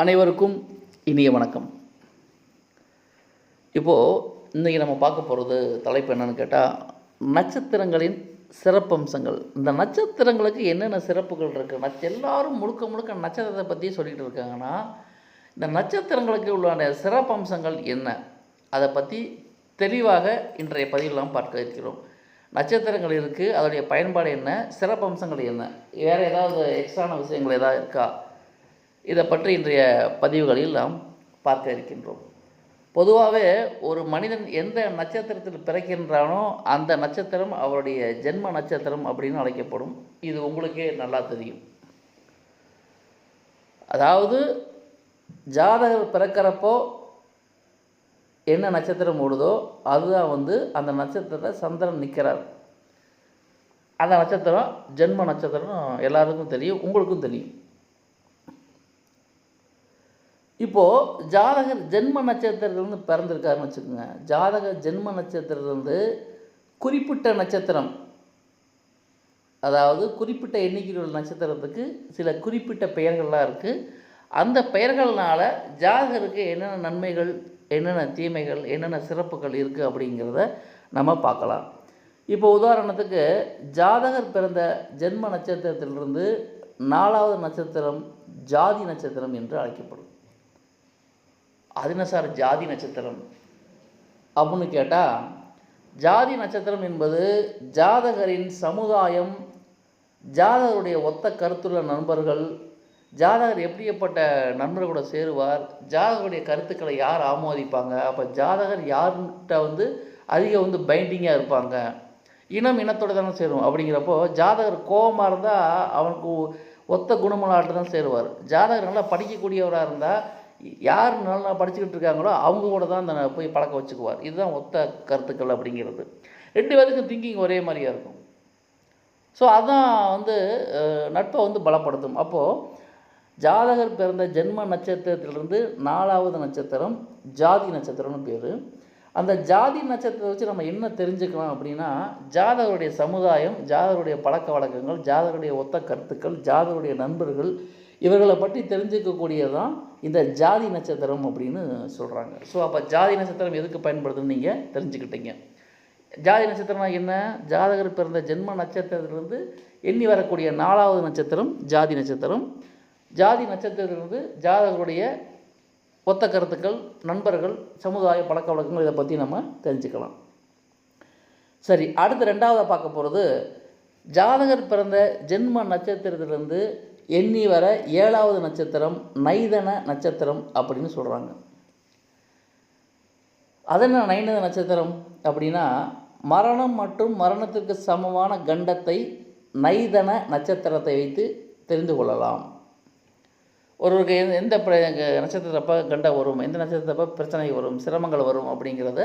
அனைவருக்கும் இனிய வணக்கம். இப்போது இன்றைக்கி நம்ம பார்க்க போகிறது தலைப்பு என்னென்னு கேட்டால் நட்சத்திரங்களின் சிறப்பம்சங்கள். இந்த நட்சத்திரங்களுக்கு என்னென்ன சிறப்புகள் இருக்குது நட்ச எல்லாரும் முழுக்க முழுக்க நட்சத்திரத்தை பற்றி சொல்லிகிட்டு இருக்காங்கன்னா இந்த நட்சத்திரங்களுக்கு உள்ள சிறப்பம்சங்கள் என்ன? அதை பற்றி தெளிவாக இன்றைய பதிவில் நாம் பார்க்க இருக்கிறோம். நட்சத்திரங்கள் இருக்குது அதோடைய பயன்பாடு என்ன? சிறப்பம்சங்கள் என்ன? வேறு ஏதாவது எக்ஸ்ட்ரான விஷயங்கள் ஏதாவது இருக்கா? இதை பற்றி இன்றைய பதிவுகளில் நாம் பார்க்க இருக்கின்றோம். பொதுவாகவே ஒரு மனிதன் எந்த நட்சத்திரத்தில் பிறக்கின்றானோ அந்த நட்சத்திரம் அவருடைய ஜென்ம நட்சத்திரம் அப்படின்னு அழைக்கப்படும். இது உங்களுக்கே நல்லா தெரியும். அதாவது ஜாதகர் பிறக்கிறப்போ என்ன நட்சத்திரம் ஓடுதோ அதுதான் வந்து அந்த நட்சத்திரத்தை சந்திரன் நிற்கிறார் அந்த நட்சத்திரம் ஜென்ம நட்சத்திரம் எல்லாருக்கும் தெரியும் உங்களுக்கும் தெரியும். இப்போது ஜாதகர் ஜென்ம நட்சத்திரத்திலேருந்து பிறந்திருக்காருன்னு வச்சுக்கோங்க. ஜாதகர் ஜென்ம நட்சத்திரத்திலேருந்து குறிப்பிட்ட நட்சத்திரம் அதாவது குறிப்பிட்ட எண்ணிக்கையில் உள்ள நட்சத்திரத்துக்கு சில குறிப்பிட்ட பெயர்கள்லாம் இருக்குது அந்த பெயர்கள்னால் ஜாதகருக்கு என்னென்ன நன்மைகள் என்னென்ன தீமைகள் என்னென்ன சிறப்புகள் இருக்குது அப்படிங்கிறத நம்ம பார்க்கலாம். இப்போ உதாரணத்துக்கு ஜாதகர் பிறந்த ஜென்ம நட்சத்திரத்திலிருந்து நாலாவது நட்சத்திரம் ஜாதி நட்சத்திரம் என்று அழைக்கப்படும். அது என்ன சார் ஜாதி நட்சத்திரம். அப்படின்னு கேட்டால் ஜாதி நட்சத்திரம் என்பது ஜாதகரின் சமுதாயம் ஜாதகருடைய ஒத்த கருத்துள்ள நண்பர்கள் ஜாதகர் எப்படிப்பட்ட நண்பர்களோட சேருவார் ஜாதகருடைய கருத்துக்களை யார் ஆமோதிப்பாங்க அப்போ ஜாதகர் யார்கிட்ட வந்து அதிக வந்து பைண்டிங்காக இருப்பாங்க. இனம் இனத்தோடு தானே சேரும். அப்படிங்கிறப்போ ஜாதகர் கோபமாக இருந்தால் அவனுக்கு ஒத்த குணமலாட்டு தான் சேருவார். ஜாதகர் நல்லா படிக்கக்கூடியவராக இருந்தால் யார் நல்லா படிச்சுக்கிட்டு இருக்காங்களோ அவங்க கூட தான் அந்த போய் பழக்க வச்சுக்குவார். இதுதான் ஒத்த கருத்துக்கள் அப்படிங்கிறது. ரெண்டு பேருக்கும் திங்கிங் ஒரே மாதிரியாக இருக்கும். ஸோ அதான் வந்து நட்பை வந்து பலப்படுத்தும். அப்போது ஜாதகர் பிறந்த ஜென்ம நட்சத்திரத்திலிருந்து நாலாவது நட்சத்திரம் ஜாதி நட்சத்திரம்னு பேர். அந்த ஜாதி நட்சத்திரத்தை வச்சு நம்ம என்ன தெரிஞ்சுக்கலாம் அப்படின்னா ஜாதகருடைய சமுதாயம் ஜாதகருடைய பழக்க வழக்கங்கள் ஜாதகருடைய ஒத்த கருத்துக்கள் ஜாதகருடைய நண்பர்கள் இவர்களை பற்றி தெரிஞ்சுக்கக்கூடியது தான் இந்த ஜாதி நட்சத்திரம் அப்படின்னு சொல்கிறாங்க ஸோ அப்போ ஜாதி நட்சத்திரம் எதுக்கு பயன்படுதுன்னு நீங்கள் தெரிஞ்சுக்கிட்டீங்க. ஜாதி நட்சத்திரம்னா என்ன? ஜாதகர் பிறந்த ஜென்ம நட்சத்திரத்திலிருந்து எண்ணி வரக்கூடிய நாலாவது நட்சத்திரம் ஜாதி நட்சத்திரம். ஜாதி நட்சத்திரத்திலிருந்து ஜாதகருடைய ஒத்த கருத்துக்கள் நண்பர்கள் சமுதாய பழக்க வழக்கங்கள் இதை பற்றி நம்ம தெரிஞ்சுக்கலாம். சரி அடுத்து ரெண்டாவதாக பார்க்க போகிறது ஜாதகர் பிறந்த ஜென்ம நட்சத்திரத்திலிருந்து எண்ணி வர ஏழாவது நட்சத்திரம் நைதன நட்சத்திரம் அப்படின்னு சொல்கிறாங்க அதென்ன நைதன நட்சத்திரம்? அப்படின்னா மரணம் மற்றும் மரணத்திற்கு சமமான கண்டத்தை நைதன நட்சத்திரத்தை வைத்து தெரிந்து கொள்ளலாம். ஒருவருக்கு எந்த எந்த நட்சத்திரத்தப்போ கண்டம் வரும் எந்த நட்சத்திரத்தப்போ பிரச்சனை வரும் சிரமங்கள் வரும் அப்படிங்கிறத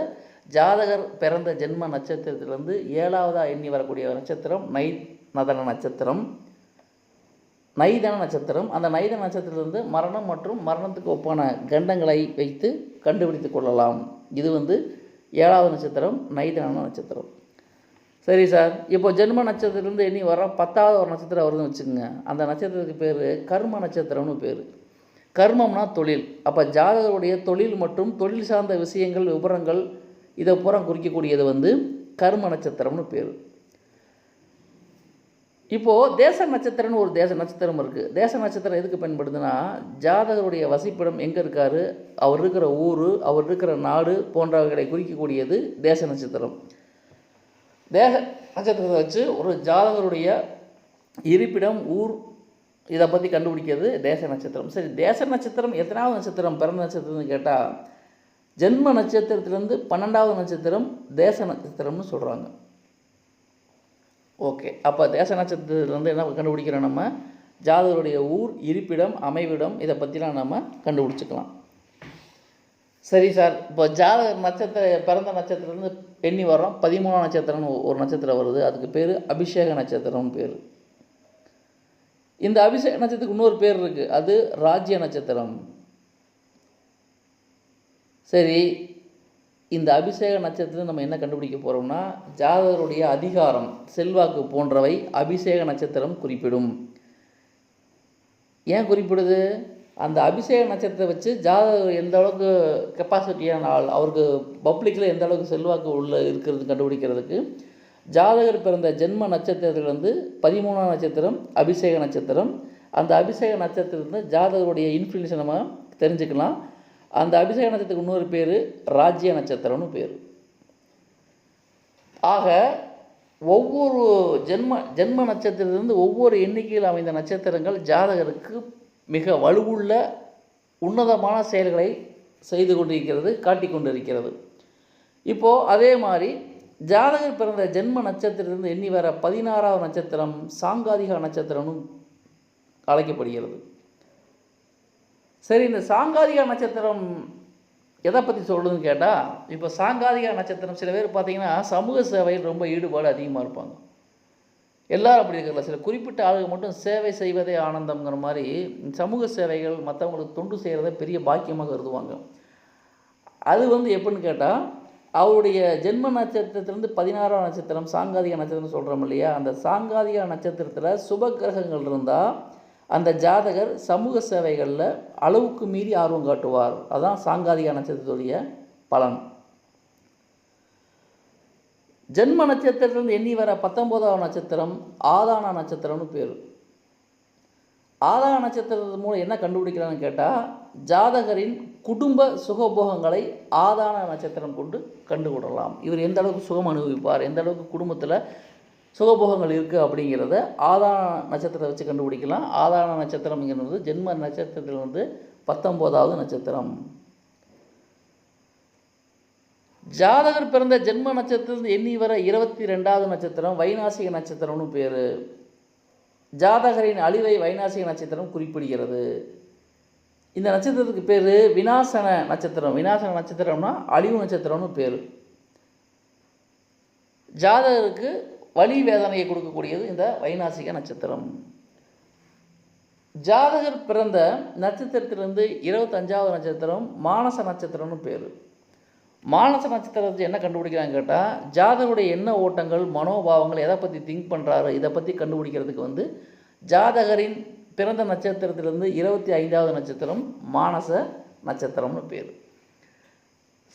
ஜாதகர் பிறந்த ஜென்ம நட்சத்திரத்திலிருந்து ஏழாவதாக எண்ணி வரக்கூடிய நட்சத்திரம் நை நதன நட்சத்திரம். நைதன நட்சத்திரம். அந்த நைதன நட்சத்திரத்திலிருந்து மரணம் மற்றும் மரணத்துக்கு ஒப்பான கண்டங்களை வைத்து கண்டுபிடித்து கொள்ளலாம். இது வந்து ஏழாவது நட்சத்திரம் நைதன நட்சத்திரம். சரி சார் இப்போ ஜென்ம நட்சத்திரத்துலேருந்து எண்ணி வர பத்தாவது ஒரு நட்சத்திரம் வருதுன்னு வச்சுக்கோங்க. அந்த நட்சத்திரத்துக்கு பேர் கர்ம நட்சத்திரம்னு பேர். கர்மம்னா தொழில். அப்போ ஜாதகருடைய தொழில் மற்றும் தொழில் சார்ந்த விஷயங்கள் விவரங்கள் இதை பூரா குறிக்கக்கூடியது வந்து கர்ம நட்சத்திரம்னு பேர். இப்போது தேச நட்சத்திரம்னு ஒரு தேச நட்சத்திரம் இருக்குது தேச நட்சத்திரம் எதுக்கு பயன்படுதுன்னா ஜாதகருடைய வசிப்பிடம் எங்கே இருக்கார்? அவர் இருக்கிற ஊர் அவர் இருக்கிற நாடு போன்றவைகளை குறிக்கக்கூடியது தேச நட்சத்திரம். தேச நட்சத்திரத்தை வச்சு ஒரு ஜாதகருடைய இருப்பிடம் ஊர் இதை பற்றி கண்டுபிடிக்கிறது தேச நட்சத்திரம். சரி தேச நட்சத்திரம் எத்தனாவது நட்சத்திரம் பிறந்த நட்சத்திரம்னு கேட்டால் ஜென்ம நட்சத்திரத்திலேருந்து பன்னெண்டாவது நட்சத்திரம் தேச நட்சத்திரம்னு சொல்கிறாங்க ஓகே. அப்போ தேச நட்சத்திரத்துலேருந்து என்ன கண்டுபிடிக்கிறோம் நம்ம? ஜாதகருடைய ஊர் இருப்பிடம் அமைவிடம் இதை பற்றிலாம் நம்ம கண்டுபிடிச்சிக்கலாம். சரி சார். இப்போ ஜாதகர் நட்சத்திர பிறந்த நட்சத்திரத்துலேருந்து எண்ணி வர்றோம். பதிமூணாம் நட்சத்திரம்னு ஒரு நட்சத்திரம் வருது. அதுக்கு பேர் அபிஷேக நட்சத்திரம்னு பேர். இந்த அபிஷேக நட்சத்திரத்துக்கு இன்னொரு பேர் இருக்குது அது ராஜ்ய நட்சத்திரம். சரி. இந்த அபிஷேக நட்சத்திரத்தில் நம்ம என்ன கண்டுபிடிக்க போகிறோம்னா ஜாதகருடைய அதிகாரம் செல்வாக்கு போன்றவை அபிஷேக நட்சத்திரம் குறிப்பிடும். ஏன் குறிப்பிடுது? அந்த அபிஷேக நட்சத்திரத்தை வச்சு ஜாதகர் எந்த அளவுக்கு கெப்பாசிட்டியான ஆள் அவருக்கு பப்ளிக்கில் எந்த அளவுக்கு செல்வாக்கு உள்ள இருக்கிறது கண்டுபிடிக்கிறதுக்கு ஜாதகர் பிறந்த ஜென்ம நட்சத்திரத்தில் வந்து பதிமூணாம் நட்சத்திரம் அபிஷேக நட்சத்திரம். அந்த அபிஷேக நட்சத்திரத்தில் ஜாதகருடைய இன்ஃப்ளூயன்ஸை நம்ம தெரிஞ்சுக்கலாம். அந்த அபிஷேக நட்சத்திரத்துக்கு இன்னொரு பேர் ராஜ்ய நட்சத்திரம்னு பேர். ஆக ஒவ்வொரு ஜென்ம ஜென்ம நட்சத்திரத்திலிருந்து ஒவ்வொரு எண்ணிக்கையில் அமைந்த நட்சத்திரங்கள் ஜாதகருக்கு மிக வலுவுள்ள உன்னதமான செயல்களை செய்து கொண்டிருக்கிறது காட்டி கொண்டிருக்கிறது. இப்போது அதே மாதிரி ஜாதகர் பிறந்த ஜென்ம நட்சத்திரத்திலிருந்து எண்ணி வர பதினாறாவது நட்சத்திரம் சாங்காதிக நட்சத்திரம்னு அழைக்கப்படுகிறது. சரி இந்த சாங்காதிக நட்சத்திரம் எதை பற்றி சொல்லுதுன்னு கேட்டால் இப்போ சாங்காதிக நட்சத்திரம் சில பேர் பார்த்தீங்கன்னா சமூக சேவையில் ரொம்ப ஈடுபாடு அதிகமாக இருப்பாங்க. எல்லோரும் அப்படி இருக்கிறல சில குறிப்பிட்ட ஆளுகள் மட்டும் சேவை செய்வதே ஆனந்தம்ங்கிற மாதிரி சமூக சேவைகள் மற்றவங்களுக்கு தொண்டு செய்கிறத பெரிய பாக்கியமாக கருதுவாங்க. அது வந்து எப்படின்னு கேட்டால் அவருடைய ஜென்ம நட்சத்திரத்திலேருந்து பதினாறாம் நட்சத்திரம் சாங்காதிக நட்சத்திரம் சொல்கிறோம் இல்லையா? அந்த சாங்காதிக நட்சத்திரத்தில் சுப கிரகங்கள் இருந்தால் அந்த ஜாதகர் சமூக சேவைகளில் அளவுக்கு மீறி ஆர்வம் காட்டுவார். அதான் சாங்காதிக நட்சத்திரத்துடைய பலன். ஜென்ம நட்சத்திரத்திலிருந்து எண்ணி வர பத்தொம்போதாவது நட்சத்திரம் ஆதான நட்சத்திரம்னு பேர். ஆதான நட்சத்திரத்து மூலம் என்ன கண்டுபிடிக்கிறான்னு கேட்டால் ஜாதகரின் குடும்ப சுகபோகங்களை ஆதான நட்சத்திரம் கொண்டு கண்டுபிடலாம் இவர் எந்த அளவுக்கு சுகம் அனுபவிப்பார் எந்த அளவுக்கு குடும்பத்தில் சுகபோகங்கள் இருக்குது அப்படிங்கிறத ஆதான நட்சத்திரத்தை வச்சு கண்டுபிடிக்கலாம். ஆதான நட்சத்திரம்ங்கிறது ஜென்ம நட்சத்திரத்தில் வந்து பத்தொம்போதாவது நட்சத்திரம். ஜாதகர் பிறந்த ஜென்ம நட்சத்திரம் எண்ணி வர இருபத்தி ரெண்டாவது நட்சத்திரம் வைநாசிக நட்சத்திரம்னு பேர். ஜாதகரின் அழிவை வைநாசிக நட்சத்திரம் குறிப்பிடுகிறது. இந்த நட்சத்திரத்துக்கு பேர் வினாசன நட்சத்திரம். விநாசன நட்சத்திரம்னா அழிவு நட்சத்திரம்னு பேர். ஜாதகருக்கு வலி வேதனையை கொடுக்கக்கூடியது இந்த வைநாசிக நட்சத்திரம். ஜாதகர் பிறந்த நட்சத்திரத்திலிருந்து இருபத்தஞ்சாவது நட்சத்திரம் மானச நட்சத்திரம்னு பேர். மானச நட்சத்திரத்தை என்ன கண்டுபிடிக்கிறாங்க கேட்டால் ஜாதகருடைய எண்ண ஓட்டங்கள் மனோபாவங்கள் எதை பற்றி திங்க் பண்ணுறாரு இதை பற்றி கண்டுபிடிக்கிறதுக்கு வந்து ஜாதகரின் பிறந்த நட்சத்திரத்திலிருந்து இருபத்தி ஐந்தாவது நட்சத்திரம் மானச நட்சத்திரம்னு பேர்.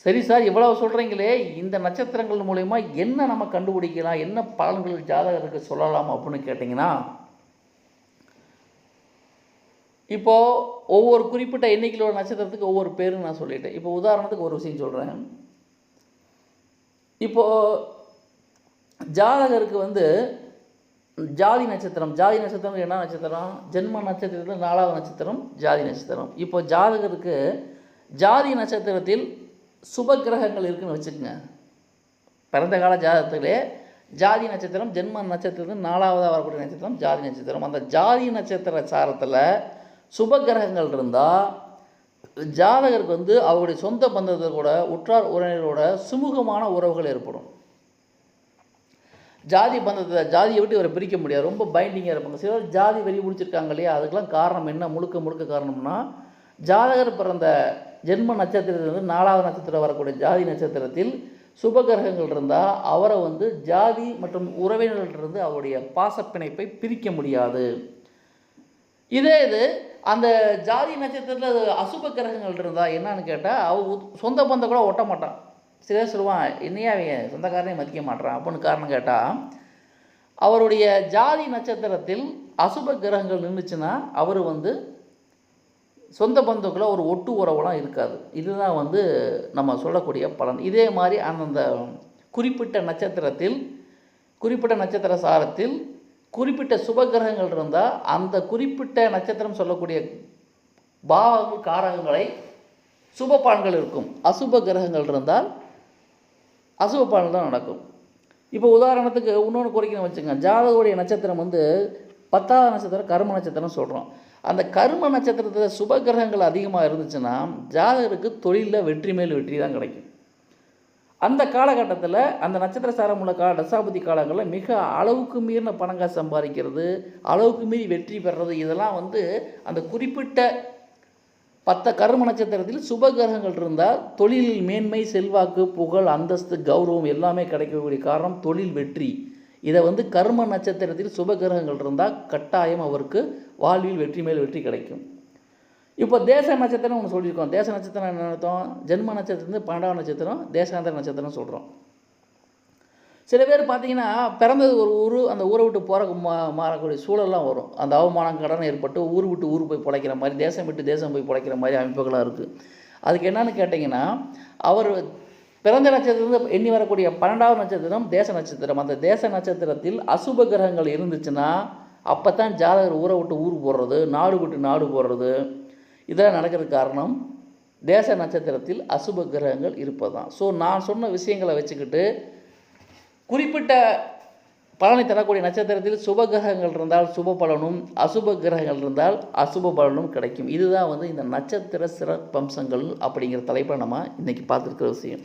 சரி சார் இவ்வளவு சொல்கிறீங்களே இந்த நட்சத்திரங்கள் மூலயமா என்ன நம்ம கண்டுபிடிக்கலாம் என்ன பலன்கள் ஜாதகருக்கு சொல்லலாம் அப்படின்னு கேட்டிங்கன்னா இப்போது ஒவ்வொரு குறிப்பிட்ட எண்ணிக்கையில் உள்ள நட்சத்திரத்துக்கு ஒவ்வொரு பேரும் நான் சொல்லிட்டேன். இப்போ உதாரணத்துக்கு ஒரு விஷயம் சொல்கிறேன் இப்போது ஜாதகருக்கு வந்து ஜாதி நட்சத்திரம் ஜாதி நட்சத்திரம் என்ன நட்சத்திரம்? ஜென்ம நட்சத்திரத்தில் நாலாவது நட்சத்திரம் ஜாதி நட்சத்திரம். இப்போ ஜாதகருக்கு ஜாதி நட்சத்திரத்தில் சுப கிரகங்கள் இருக்குன்னு வச்சுக்கோங்க. பிறந்த கால ஜாதகத்திலே ஜாதி நட்சத்திரம் ஜென்ம நட்சத்திரத்தில் நாலாவதாக வரக்கூடிய நட்சத்திரம் ஜாதி நட்சத்திரம். அந்த ஜாதி நட்சத்திர சாரத்தில் சுப கிரகங்கள் இருந்தால் ஜாதகருக்கு வந்து அவருடைய சொந்த பந்தத்தை கூட உற்றார் உறவினரோட சுமூகமான உறவுகள் ஏற்படும். ஜாதி பந்தத்தை ஜாதியை விட்டு இவரை பிரிக்க முடியாது. ரொம்ப பைண்டிங்காக இருப்பாங்க. சிலர் ஜாதி வெளி முடிச்சிருக்காங்க இல்லையா? அதுக்கெல்லாம் காரணம் என்ன? முழுக்க முழுக்க காரணம்னா ஜாதகர் பிறந்த ஜென்ம நட்சத்திரத்திலிருந்து நாலாவது நட்சத்திரம் வரக்கூடிய ஜாதி நட்சத்திரத்தில் சுபகிரகங்கள் இருந்தால் அவரை வந்து ஜாதி மற்றும் உறவினர்களிருந்து அவருடைய பாசப்பிணைப்பை பிரிக்க முடியாது. இதே இது அந்த ஜாதி நட்சத்திரத்தில் அசுப கிரகங்கள் இருந்தால் என்னன்னு கேட்டால் அவ சொந்த பந்தம் கூட ஒட்ட மாட்டான். சிலர் சொல்லுவான் என்னையா அவன் சொந்தக்காரனே மதிக்க மாட்டான் அப்படின்னு காரணம் கேட்டால் அவருடைய ஜாதி நட்சத்திரத்தில் அசுப கிரகங்கள் நின்றுச்சுன்னா அவர் வந்து சொந்த பந்துக்குள்ள ஒரு ஒட்டு உறவுலாம் இருக்காது. இதுதான் வந்து நம்ம சொல்லக்கூடிய பலன். இதே மாதிரி அந்தந்த குறிப்பிட்ட நட்சத்திரத்தில் குறிப்பிட்ட நட்சத்திர சாரத்தில் குறிப்பிட்ட சுபகிரகங்கள் இருந்தால் அந்த குறிப்பிட்ட நட்சத்திரம் சொல்லக்கூடிய பாவங்கள் காரகங்களை சுப பலன்கள் இருக்கும். அசுப கிரகங்கள் இருந்தால் அசுப பலன் தான் நடக்கும். இப்போ உதாரணத்துக்கு இன்னொன்று குறிக்கணும் வச்சுங்க ஜாதகோடைய நட்சத்திரம் வந்து பத்தாவது நட்சத்திரம் கர்ம நட்சத்திரம் சொல்கிறோம் அந்த கர்ம நட்சத்திரத்தில் சுப கிரகங்கள் அதிகமாக இருந்துச்சுன்னா ஜாதகருக்கு தொழிலில் வெற்றி மேல் வெற்றி தான் கிடைக்கும். அந்த காலகட்டத்தில் அந்த நட்சத்திர சாரம் உள்ள கால தசாபதி காலங்களில் மிக அளவுக்கு மீறின பணங்காசு சம்பாதிக்கிறது அளவுக்கு மீறி வெற்றி பெறுறது இதெல்லாம் வந்து அந்த குறிப்பிட்ட பத்த கர்ம நட்சத்திரத்தில் சுப கிரகங்கள் இருந்தால் தொழிலில் மேன்மை செல்வாக்கு புகழ் அந்தஸ்து கௌரவம் எல்லாமே கிடைக்கக்கூடிய காரணம் தொழில் வெற்றி. இதை வந்து கர்ம நட்சத்திரத்தில் சுப கிரகங்கள் இருந்தால் கட்டாயம் அவருக்கு வாழ்வில் வெற்றி மேல் வெற்றி கிடைக்கும். இப்போ தேச நட்சத்திரம் ஒன்று சொல்லியிருக்கோம். தேச நட்சத்திரம் என்ன அர்த்தம்? ஜென்ம நட்சத்திரம் பன்னெண்டாம் நட்சத்திரம் தேசாந்திர நட்சத்திரம் சொல்கிறோம் சில பேர் பார்த்தீங்கன்னா பிறந்தது ஒரு ஊர் அந்த ஊரை விட்டு போகிற மா மாறக்கூடிய சூழல்லாம் வரும். அந்த அவமானம் கடன் ஏற்பட்டு ஊர் விட்டு ஊர் போய் பிழைக்கிற மாதிரி தேசம் விட்டு தேசம் போய் பிழைக்கிற மாதிரி அமைப்புகளாக இருக்குது அதுக்கு என்னன்னு கேட்டிங்கன்னா அவர் பிறந்த நட்சத்திரம் எண்ணி வரக்கூடிய பன்னெண்டாவது நட்சத்திரம் தேச நட்சத்திரம். அந்த தேச நட்சத்திரத்தில் அசுப கிரகங்கள் இருந்துச்சுன்னா அப்போ தான் ஜாதகர் ஊரை விட்டு ஊர் போடுறது நாடு விட்டு நாடு போடுறது இதெல்லாம் நடக்கிறதுக்கு காரணம். தேச நட்சத்திரத்தில் அசுப கிரகங்கள் இருப்பது தான் ஸோ நான் சொன்ன விஷயங்களை வச்சுக்கிட்டு குறிப்பிட்ட பலனை தரக்கூடிய நட்சத்திரத்தில் சுப கிரகங்கள் இருந்தால் சுப பலனும் அசுப கிரகங்கள் இருந்தால் அசுப பலனும் கிடைக்கும். இதுதான் வந்து இந்த நட்சத்திர சிறப்பம்சங்கள் அப்படிங்கிற தலைப்பை நம்ம இன்றைக்கி பார்த்துருக்கிற விஷயம்.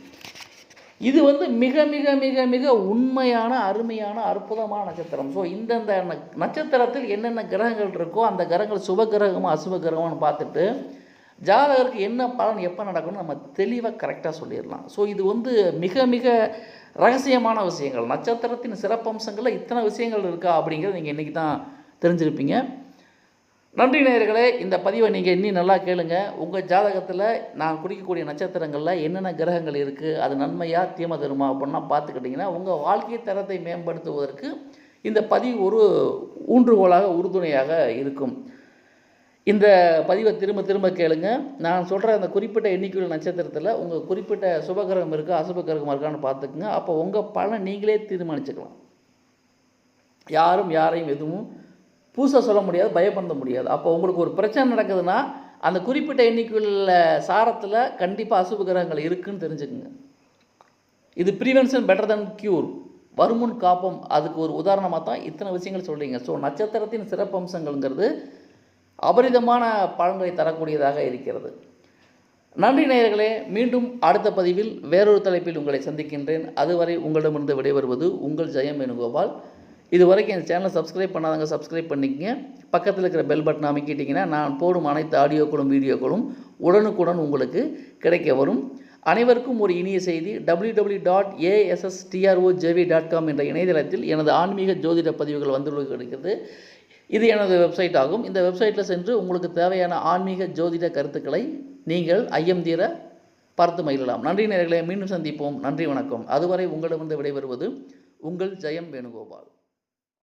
இது வந்து மிக மிக மிக மிக உண்மையான அருமையான அற்புதமான நட்சத்திரம். ஸோ இந்தந்த ந- நட்சத்திரத்தில் என்னென்ன கிரகங்கள் இருக்கோ அந்த கிரகங்கள் சுப கிரகமாக அசுப கிரகமானு பார்த்துட்டு ஜாதகருக்கு என்ன பலன் எப்போ நடக்கும்னு நம்ம தெளிவாக கரெக்டாக சொல்லிடலாம். ஸோ இது வந்து மிக மிக ரகசியமான விஷயங்கள். நட்சத்திரத்தின் சிறப்பம்சங்களில் இத்தனை விஷயங்கள் இருக்கா அப்படிங்கிறத நீங்கள் இன்றைக்கி தான் தெரிஞ்சிருப்பீங்க. நன்றி நேயர்களே இந்த பதிவை நீங்கள் இன்னும் நல்லா கேளுங்க. உங்கள் ஜாதகத்தில் நான் குறிக்கக்கூடிய நட்சத்திரங்களில் என்னென்ன கிரகங்கள் இருக்குது அது நன்மையாக தீமை தருமா அப்படின்னா பார்த்துக்கிட்டிங்கன்னா உங்கள் வாழ்க்கை தரத்தை மேம்படுத்துவதற்கு இந்த பதிவு ஒரு ஊன்றுகோலாக உறுதுணையாக இருக்கும். இந்த பதிவை திரும்ப திரும்ப கேளுங்க. நான் சொல்கிற அந்த குறிப்பிட்ட எண்ணிக்கையுள்ள நட்சத்திரத்தில் உங்கள் குறிப்பிட்ட சுபகிரகம் இருக்கா அசுப கிரகம் இருக்கான்னு பார்த்துக்குங்க. அப்போ உங்கள் பலன் நீங்களே தீர்மானிச்சுக்கலாம். யாரும் யாரையும் எதுவும் பூச சொல்ல முடியாது பயப்படுத்த முடியாது. அப்போ உங்களுக்கு ஒரு பிரச்சனை நடக்குதுன்னா அந்த குறிப்பிட்ட எண்ணிக்கையுள்ள சாரத்தில் கண்டிப்பாக அசுப கிரகங்கள் இருக்குதுன்னு தெரிஞ்சுக்குங்க. இது ப்ரிவென்ஷன் பெட்டர் தென் க்யூர் வருமுன் காப்பம். அதுக்கு ஒரு உதாரணமாக தான் இத்தனை விஷயங்கள் சொல்கிறீங்க ஸோ நட்சத்திரத்தின் சிறப்பம்சங்கள்ங்கிறது அபரிதமான பலன்களை தரக்கூடியதாக இருக்கிறது. நன்றி நேயர்களே மீண்டும் அடுத்த பதிவில் வேறொரு தலைப்பில் உங்களை சந்திக்கின்றேன். அதுவரை உங்களிடமிருந்து விடைபெறுவது உங்கள் ஜெயம் வேணுகோபால். இது வரைக்கும் இந்த சேனலை சப்ஸ்கிரைப் பண்ணாதவங்க சப்ஸ்கிரைப் பண்ணிக்கங்க. பக்கத்தில் இருக்கிற பெல் பட்டன் அமைக்கிட்டிங்கன்னா நான் போடும் அனைத்து ஆடியோக்களும் வீடியோக்களும் உடனுக்குடன் உங்களுக்கு கிடைக்க வரும். அனைவருக்கும் ஒரு இனிய செய்தி. W W dot ஏஎஸ்எஸ்டிஆர்ஓஜேவி dot com என்ற இணையதளத்தில் எனது ஆன்மீக ஜோதிட பதிவுகள் வந்துள்ளது கிடைக்கிறது. இது எனது வெப்சைட் ஆகும். இந்த வெப்சைட்டில் சென்று உங்களுக்கு தேவையான ஆன்மீக ஜோதிட கருத்துக்களை நீங்கள் ஐயம் தீர பார்த்து மகிழலாம். நன்றி நேர்களை மீண்டும் சந்திப்போம். நன்றி வணக்கம். அதுவரை உங்களிடமிருந்து விடைபெறுவது உங்கள் ஜெயம் வேணுகோபால்.